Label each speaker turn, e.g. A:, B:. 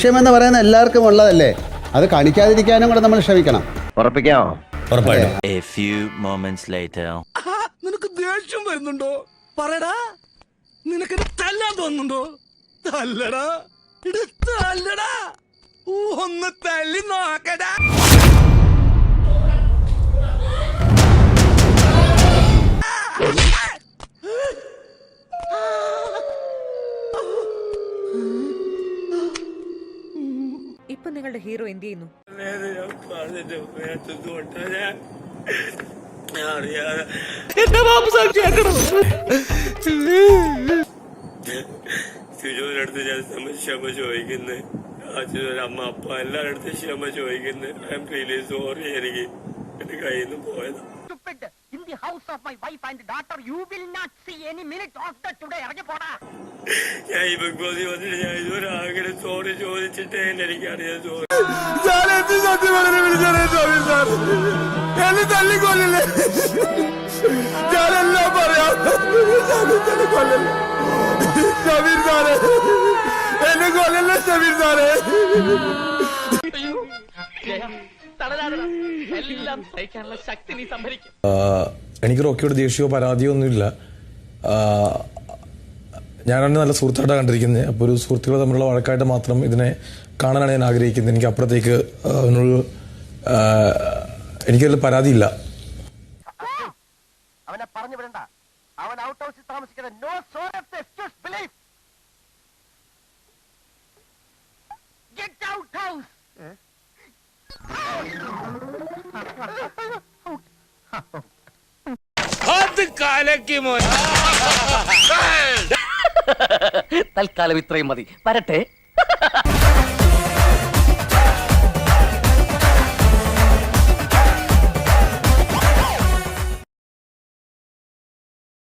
A: ദേഷ്യമെന്ന് പറയുന്ന എല്ലാവർക്കും ഉള്ളതല്ലേ? അത് കാണിക്കാതിരിക്കാനും കൂടെ നമ്മൾ ശ്രമിക്കണം.
B: ഉറപ്പിക്കാമോ
C: ഉറപ്പായിട്ടും
D: A few moments later.
E: നിനക്ക് ദേഷ്യം വരുന്നുണ്ടോ? പറയടാ. നിനക്ക് തല്ലാൻ തോന്നുന്നുണ്ടോ? തല്ലടാ. തല്ലടാ. ഊ, ഒന്ന് തല്ലി നോക്കടാ.
F: ഇപ്പൊ നിങ്ങളുടെ ഹീറോ എന്ത് ചെയ്യുന്നു?
G: ഞാൻ ക്ഷമ അച്ഛനും അമ്മ അപ്പ എല്ലാവരുടെ അടുത്തും ക്ഷമ ചോദിക്കുന്നത് ഐ എം റിയലി സോറി എനിക്ക്. എന്റെ കയ്യിൽ നിന്ന് പോയത്.
H: Stupid. Of my wife of my you will daughter, you will not see any minute of that today. ഇറങ്ങി പോടാ.
G: ഞാൻ ഈ ബിഗ് ബോസിൽ വന്നിട്ട് ഞാൻ ഇതുവരെ ആഗ്രഹം സോറി ചോദിച്ചിട്ടേ എനിക്കറിയാം സോറി
E: സത്യം വളരെ വിളിച്ചാലേ സ്വാമി സാർ? എന്നെ തല്ലിക്കൊല്ലില്ലേ? ഞാനെല്ലാം പറയാം? തല്ലിക്കൊല്ലില്ലേ സമീർ സാറേ എന്നെ കൊല്ലല്ലേ സമീർ സാറേ?
H: എല്ലാം സഹിക്കാനുള്ള ശക്തി നീ സംഭരിക്കും.
C: ആഹ് എനിക്ക് റോക്കിയോട് ദേഷ്യമോ പരാതിയോ ഒന്നുമില്ല. ഞാനാണ് നല്ല സുഹൃത്തായിട്ടാണ് കണ്ടിരിക്കുന്നത്. അപ്പോൾ ഒരു സുഹൃത്തുക്കൾ തമ്മിലുള്ള വഴക്കായിട്ട് മാത്രം ഇതിനെ കാണാനാണ് ഞാൻ ആഗ്രഹിക്കുന്നത്. എനിക്ക് അപ്പുറത്തേക്ക് അതിനൊരു എനിക്കതിൽ പരാതിയില്ല.
H: അവനെ പറഞ്ഞു വിടണ്ട. അവൻ ഔട്ട് ഹൗസിൽ താമസിക്കുന്ന no sort of excuse belief get out house
I: തൽക്കാലം ഇത്രയും മതി. വരട്ടെ.